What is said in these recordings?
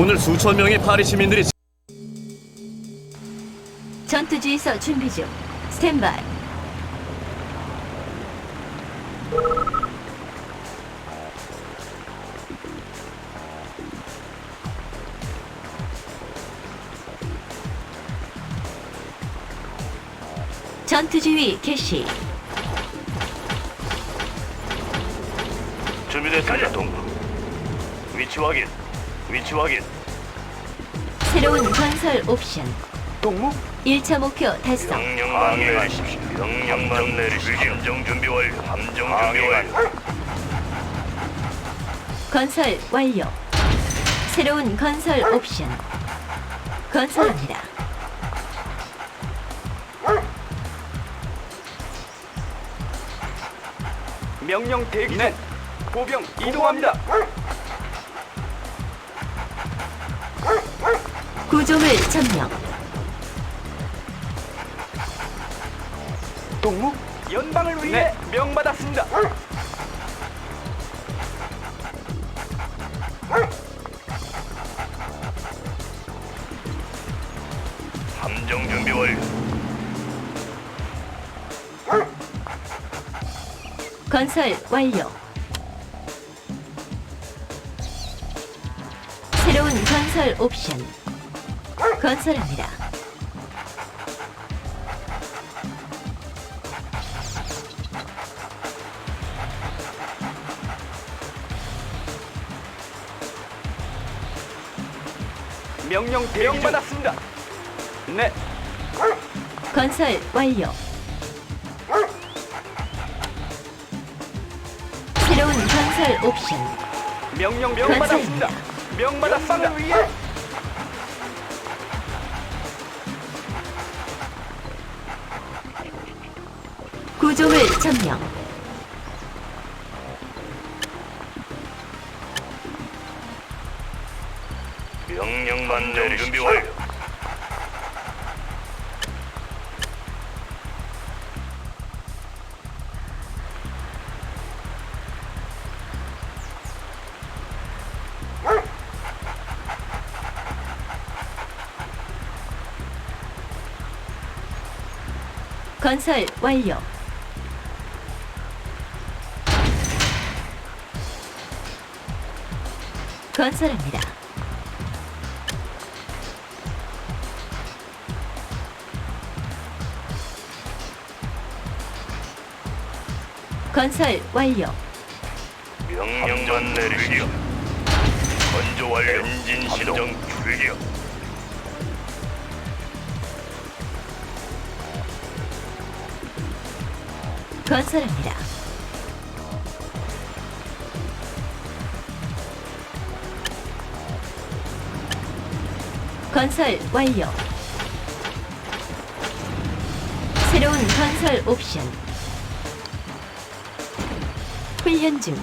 오늘 수천 명의 파리 시민들이 전투지휘서 준비 중. 스탠바이. 전투지휘 개시. 준비됐습니다, 동무. 위치 확인. 위치 확인. 새로운 건설 옵션. 동무? 1차 목표 달성. 명령만 내리십시오. 명령만 내리십시오. 함정 준비 완료. 함정 준비 완료. 건설 완료. 새로운 건설 옵션. 건설합니다. 명령 대기 네. 보병 이동합니다. 구조물 점령. 동무 연방을 위해 명받았습니다. 함정 준비 완료. 건설 완료. 새로운 건설 옵션. 건설합니다. 명령 대기 받았습니다. 네, 건설 완료. 새로운 건설 옵션. 명령 명 받았습니다. 명받았습니다. 위해 구조물 점령. 명령만. 준비 완료. 건설 완료. 건설합니다. 건설 완료. 명령만 내리십시오. 건조 완료. 엔진 시동. 출격. 건설합니다. 건설 완료. 새로운 건설 옵션. 훈련 중.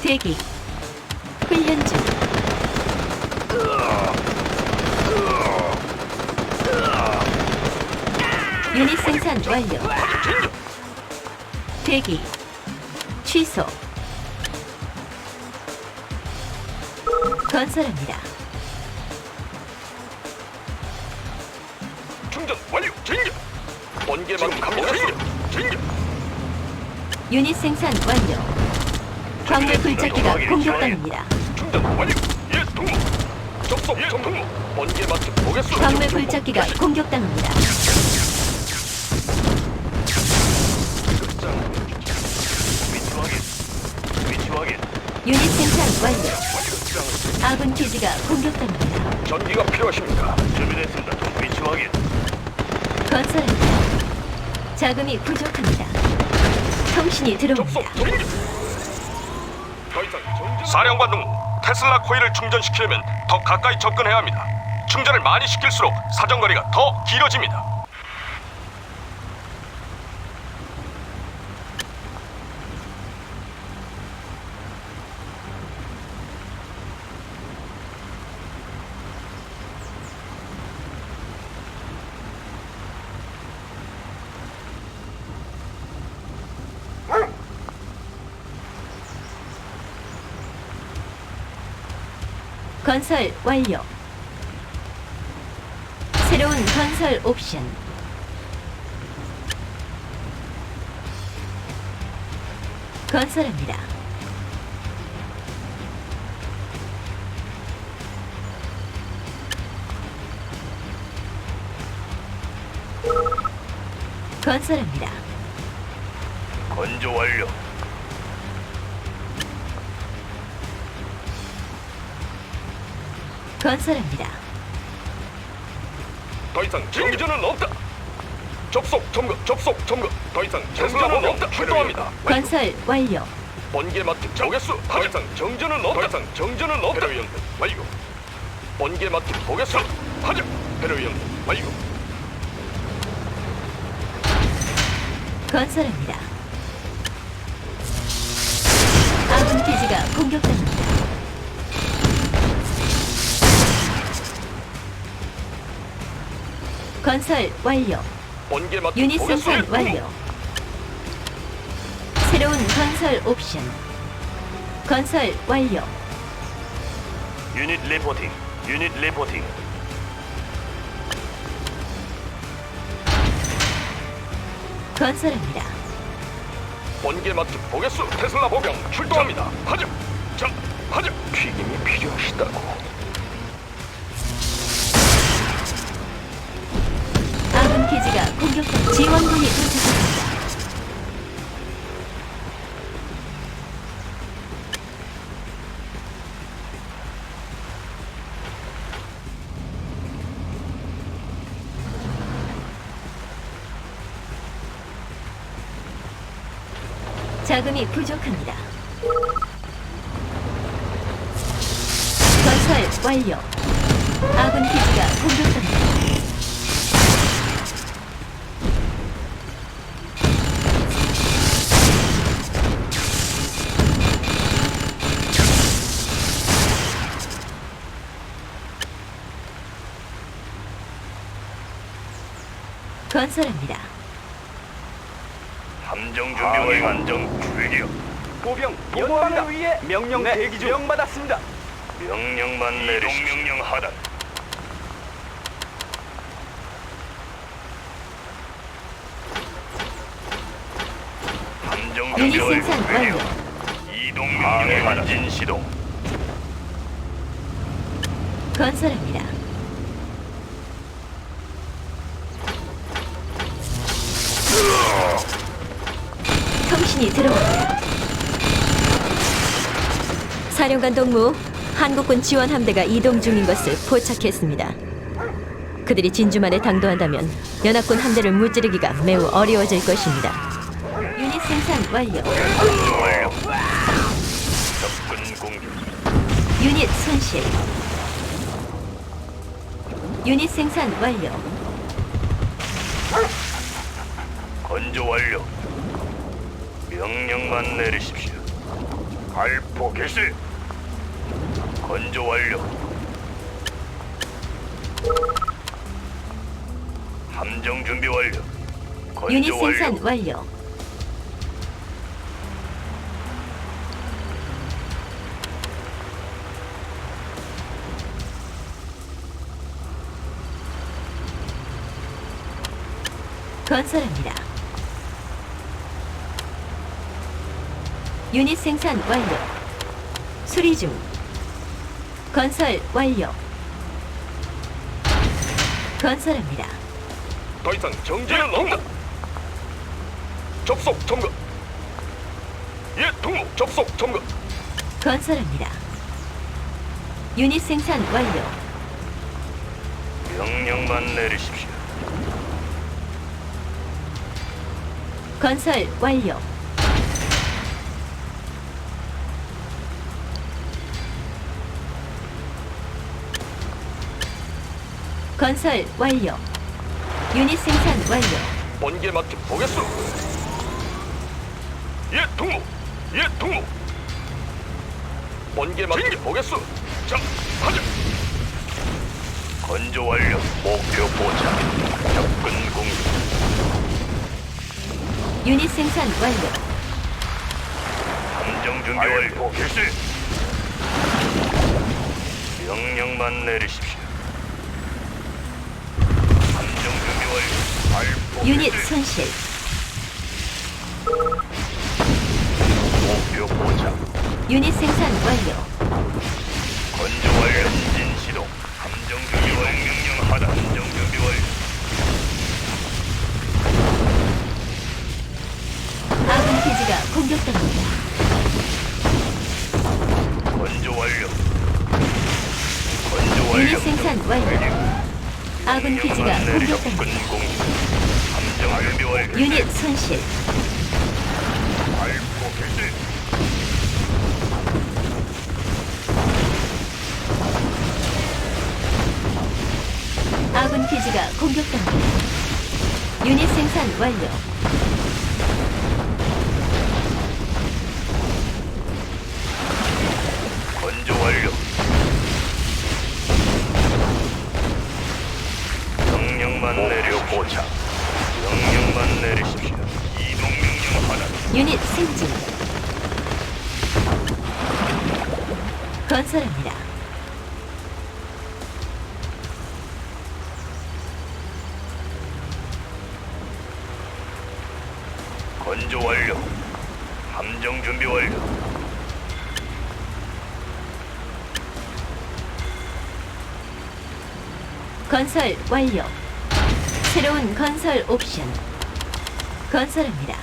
대기. 훈련 중. 유닛 생산 완료. 대기 취소 건설합니다 완료. 진격. 번개만 갑니다. 진격. 진격. 유닛 생산 완료 광물 굴착기가 공격당합니다 충전 완료. 예, 동무. 접속. 예, 동무. 번개 맞춰 보겠습니다. 광물 굴착기가 공격당합니다 위치 확인. 위치 확인. 유닛 생산 완료 아군 기지가 공격당합니다 전기가 필요하십니까? 준비됐습니다. 동 위치 확인. 건설합니다 자금이 부족합니다 통신이 들어옵니다 사령관동 테슬라 코일을 충전시키려면 더 가까이 접근해야 합니다. 충전을 많이 시킬수록 사정거리가 더 길어집니다. 건설 완료. 새로운 건설 옵션. 건설합니다. 건설합니다. 건조 완료. 건설합니다. 더 이상 정전은 없다. 접속 점검, 접속 점검. 더 이상 정전은 없다. 출동합니다. 건설 완료. 번개 맡은 보겠수. 더 이상 정전은 없다. 더 이상 정전은 없다. 배로 연습 완료. 번개 맡은 보겠수. 하자. 배로 연습 완료. 건설합니다. 아군 기지가 공격당합니다. 건설 완료. 번개 유닛. 생산 완료. 새로운 건설 옵션. 건설 완료. 유닛 리포팅. 유닛 리포팅. 건설합니다. 번개 맡은 보겠수. 테슬라 보병 출동합니다. 하자. 자, 하자. 튀김이 필요하시다고. 기지가 공격당 지원군이 도착합니다. 자금이 부족합니다. 건설 완료. 아군 기지가 공격합 건설합니다. 함정 준비 완료. 함정 출격. 보병 연방을 위해 명령 대기 중. 명받았습니다. 명령만 내리시. 명령 하단. 함정 준비 유닛 완료. 생산 완료. 이동 명령의 한진 시동. 건설합니다. 통신이 들어옵니다. 사령관 동무, 한국군 지원 함대가 이동 중인 것을 포착했습니다. 그들이 진주만에 당도한다면 연합군 함대를 무찌르기가 매우 어려워질 것입니다. 유닛 생산 완료. 접근 공격. 유닛 손실. 유닛 생산 완료. 건조 완료. 명령만 내리십시오. 발포 개시. 건조 완료. 함정 준비 완료. 유닛 건조 생산 완료. 완료. 건설합니다. 유닛 생산 완료. 수리 중. 건설 완료. 건설합니다. 더 이상 정전은 없다. 접속 점검. 예, 동무 접속 점검. 건설합니다. 유닛 생산 완료. 명령만 내리십시오. 건설 완료. 건설 완료. 유닛 생산 완료. 번개 맡은 보겠수. 예, 동무. 예, 동무. 번개 맡은 보겠수. 자, 하자. 건조 완료. 목표 포착. 접근 공격. 유닛 생산 완료. 함정 준비 완료. 개시. 명령만 내리십시오. 유닛. 손실. 목표 포착. 유닛 생산 완료. 건조 완료. 엔진 시동. 함정 준비 완료. 명령 하다. 함정 준비 완료. 아군 기지가 공격당합니다. 건조 완료. 건조 완료. 유닛 생산 완료. 아군 기지가 명령만 내리십시오. 공격당합니다. 접근 공격. 함정 준비 완료. 유닛 손실. 아군 기지가 공격당합니다. 유닛 생산 완료. 포착. 명령만 내리십시오. 이동 명령 하나. 유닛 승진. 건설합니다. 건조 완료. 함정 준비 완료. 건설 완료. 새로운 건설 옵션. 건설합니다.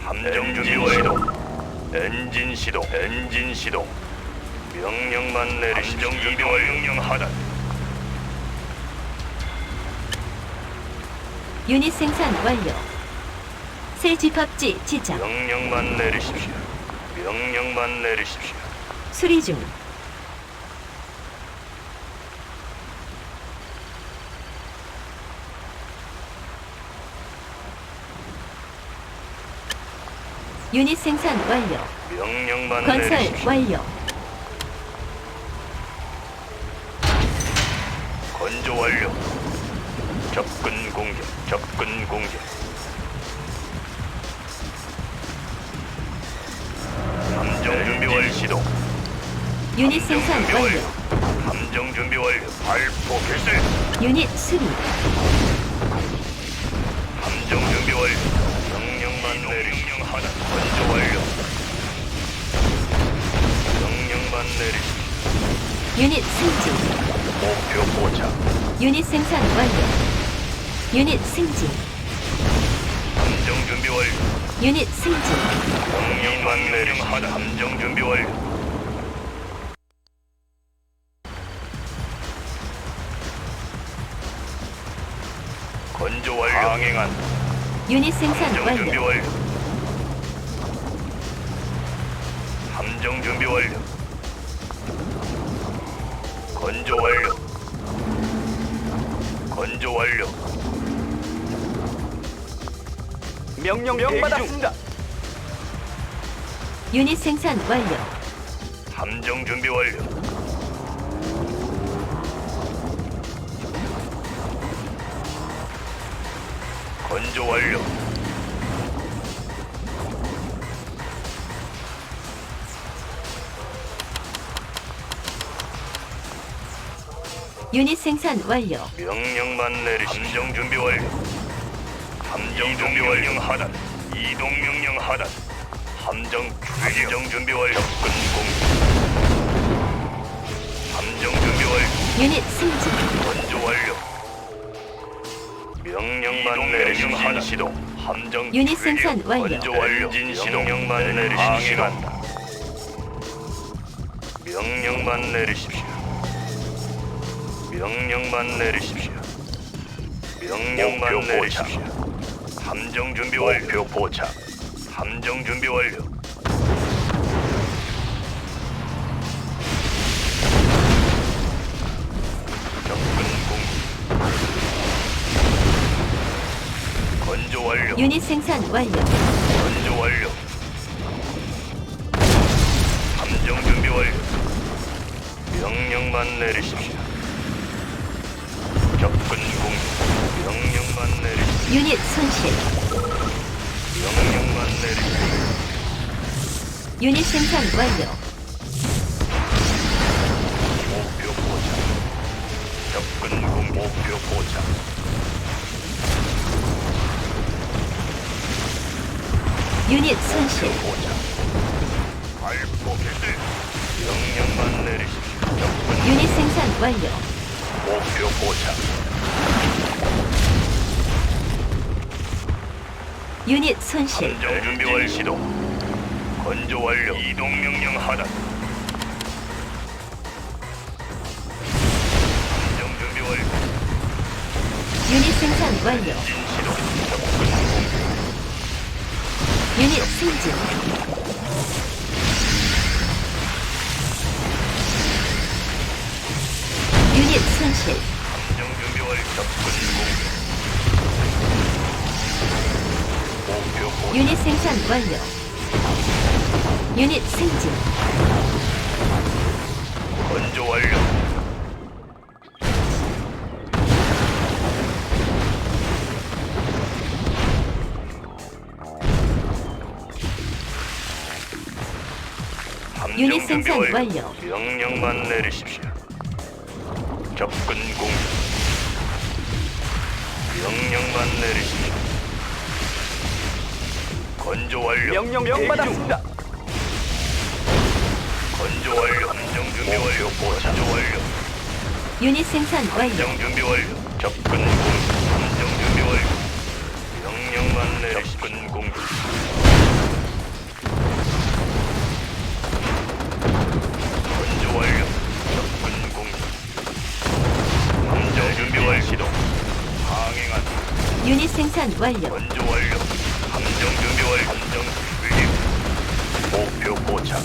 함정 준비 완료. 엔진 시동. 엔진 시동. 명령만 준비 완료. 명령 하단. 유닛 생산 완료. 새 집합지 지정. 명령만 내리십시오. 명령만 내리십시오. 수리 중. 유닛 생산 완료. 명령만 건설 내리십시오. 완료. 건조 완료. 접근 공격. 접근 공격. 함정 준비 완료. 시동. 유닛 생산 준비 완료. 함정 준비 완료. 발포 개시. 유닛 수리. 하나. 건조 완료. 명령만 내리십시오. 유닛 승진. 목표 포착. 유닛 생산 완료. 유닛 승진. 함정 준비 완료. 유닛 승진. 명령만 내리십시오. 하나. 함정 준비 완료. 건조 완료. 강행한 유닛 생산 완료. 함정 준비 완료. 건조 완료. 건조 완료. 명령 대기 중. 받았습니다. 유닛 생산 완료. 함정 준비 완료. 건조 완료. 유닛 생산 완료. 명령만 내리십시오. 함정 준비 완료. 함정 준비 완료 하단. 이동 명령 하단. 함정 함정 준비 완료. 접근 공격. 함정 준비 완료. 유닛 승진. 건조 완료. 명령만 내리십시오. 하단 시동. 함정 유닛. 생산 완료. 건조 완료. 명령만 내리십시오. 명령만 내리십시오. 명령만 내리십시오. 명령만 내리십시오. 함정 준비 완료. 목표 포착. 함정 준비 완료. 접근 공. 건조 완료. 유닛 생산 완료. 건조 완료. 함정 준비 완료. 명령만 내리십시오. 유닛 손실. 명령만 내리십시오. 유닛 생산 완료. 목표 포착. 접근 공 목표 포착. 유닛 손실. 포착. 발포 개시. 명령만 내리십시오. 유닛 생산 완료. 목표 포착. 유닛 손실. 함정 준비 완료. 시도. 건조 완료. 이동 명령 하단. 함정 준비 완료. 유닛 생산 완료. 진 시도. 유닛 승진. 유닛 손실. 함정 준비 완료. 접근 공 목표 포착. 유닛 생산 완료. 유닛 승진. 건조 완료. 함정 유닛 준비 생산 완료. 명령만 내리십시오. 접근 공. 명령만 내리십시오. 건조 완료. 명령 대기 중. 받았습니다. 건조 완료. 함정 준비 완료. 건조 완료. 유닛 생산 완료. 함정 준비 완료. 접근 공. 함정 준비 완료. 명령만 내리. 접근 공. 건조 완료. 접근 공. 함정 준비 완료. 시도. 항행한. 유닛 생산 완료. 건조 완료. 함정 준비 완료. 함정 준비. 목표 포착.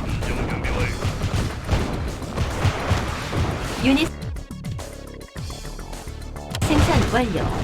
함정 준비. 유닛 생산 완료.